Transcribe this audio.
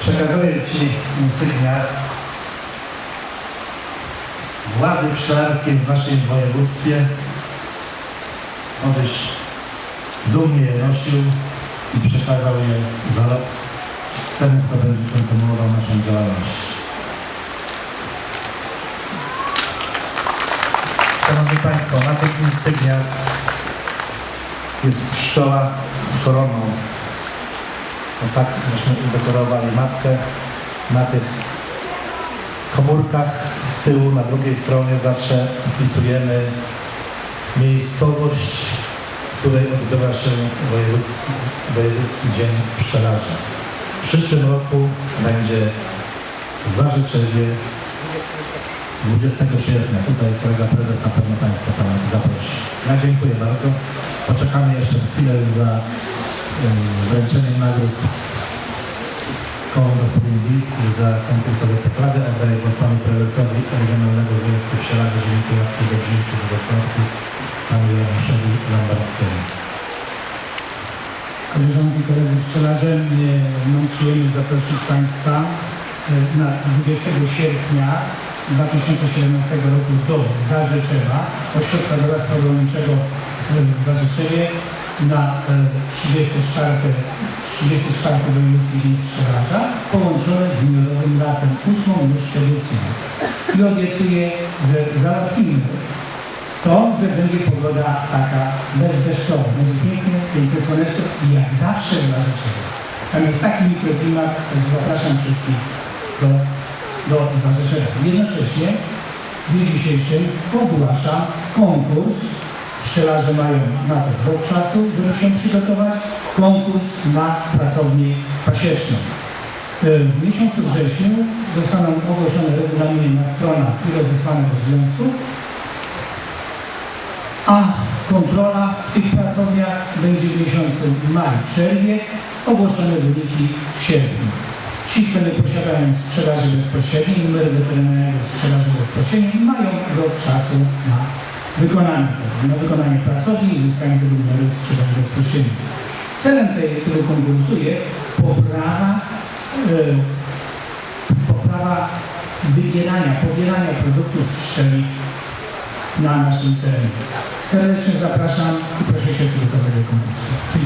Przekazuję Ci insygnia władzy pszczelarskiej w Waszym województwie, abyś dumnie je nosił i przekazał je za temu, kto będzie kontynuował naszą działalność. Szanowni Państwo, na tych insygniach jest pszczoła z koroną. No tak myśmy udekorowali matkę na tych komórkach z tyłu, na drugiej stronie zawsze wpisujemy miejscowość, w której odbywa się wojewódzki, wojewódzki Dzień Pszczelarza. W przyszłym roku będzie za życzenie 20 sierpnia. Tutaj kolega prezes na pewno Państwa zaprosi. Ja dziękuję bardzo. Poczekamy jeszcze chwilę za wręczeniem nagród koło gospodyń wiejskich za konkursowe poprawy. Oddaję głos panu prezesowi Regionalnego Związku Pszczelarzy Ziemi Ławki Dobrzyńskich z Wrocławku, panu Januszowi Lambarskiemu. Koleżanki i koledzy pszczelarze, mam przyjemność zaprosić Państwa na 20 sierpnia 2017 roku do Zarzeczewa, ośrodka doradztwa rolniczego w Zarzeczewie na e, 34. 34 Wojewódzki Dzień Pszczelarza połączone z Miodowym Latem, 8 już edycją. I obiecuję, że załatwimy to, że będzie pogoda taka bezdeszczowa, będzie piękny, piękny słoneczko i jak zawsze dla Rzeszowa. Tam jest taki mikroklimat, że zapraszam wszystkich do, do Zarzeszewa. Jednocześnie w dniu dzisiejszym ogłaszam konkurs. Pszczelarze mają na to rok czasu, żeby się przygotować. Konkurs na pracownię pasieczną. W miesiącu wrześniu zostaną ogłoszone regulaminy na stronach i rozesłane do związku a kontrola w tych pracowniach będzie w miesiącu maj, czerwiec, ogłoszone wyniki w sierpniu. Nie posiadają sprzedaży bezpośredniej, numery weterynaryjnego sprzedaży bezpośredniej, mają rok czasu na wykonanie, tego, na wykonanie pracowni i uzyskanie tego numeru sprzedaży bezpośredniej. Celem tej, tego konkursu jest poprawa, e, poprawa wybierania, pobierania produktów pszczelich na naszym terenie. Serdecznie zapraszam i proszę się przygotować do konkursu. Dziękuję.